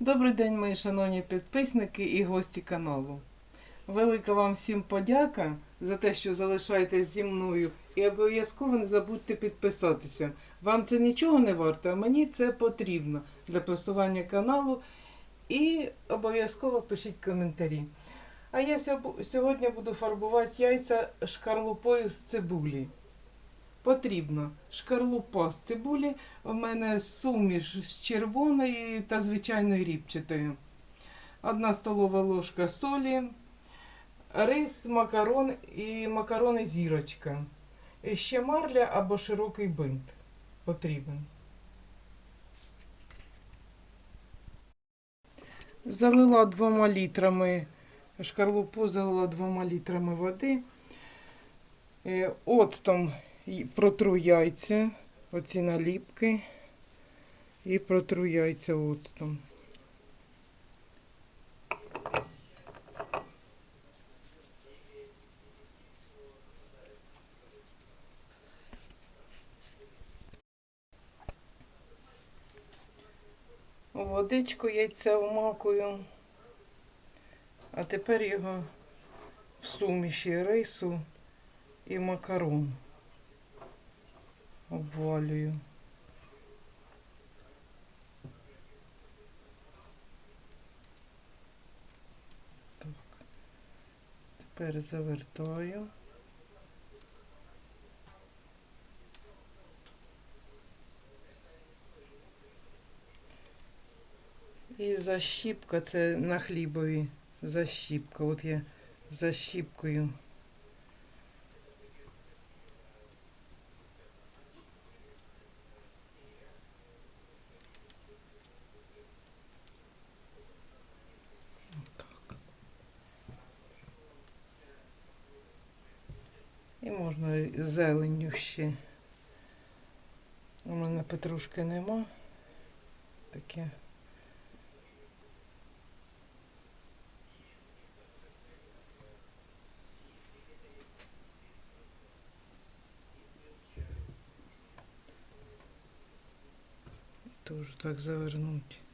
Добрий день, мої шановні підписники і гості каналу. Велика вам всім подяка за те, що залишаєтесь зі мною. І обов'язково не забудьте підписатися. Вам це нічого не варто, а мені це потрібно для просування каналу. І обов'язково пишіть коментарі. А я сьогодні буду фарбувати яйця шкарлупою з цибулі. Потрібно шкарлупа з цибулі. У мене суміш з червоної та звичайної ріпчатої. Одна столова ложка солі, рис, макарон і макарони зірочка. І ще марля або широкий бинт потрібен. Залила двома літрами шкарлупу, залила двома літрами води. Е, Оцтом протру яйця, оці наліпки, і протру яйця оцтом. У водичку яйця вмакую, а тепер його в суміші рису і макарон обвалюю. Так. Тепер завертаю. І защіпка, це на хлібові защіпка. От я защіпкою. І можна зеленню ще. У мене петрушки нема. Таке. Теж так завернуть.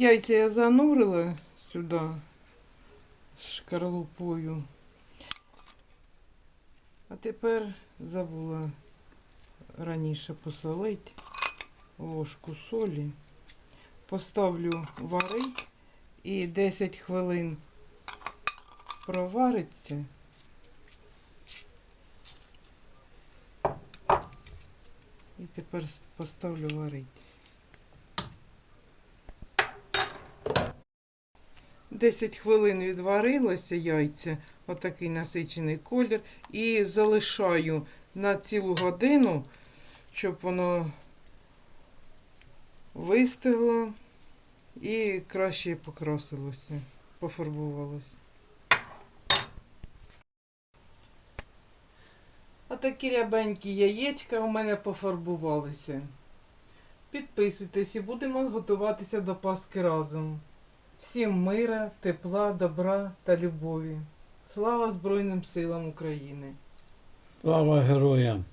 Яйця я занурила сюди з шкарлупою. А тепер забула раніше посолити ложку солі. Поставлю варить і 10 хвилин провариться. І тепер поставлю варить. 10 хвилин відварилося яйця, отакий насичений колір. І залишаю на цілу годину, щоб воно вистигло і краще покрасилося, пофарбувалося. Отакі рябенькі яєчка у мене пофарбувалися. Підписуйтесь і будемо готуватися до Паски разом. Всім мира, тепла, добра та любові. Слава Збройним силам України! Слава героям!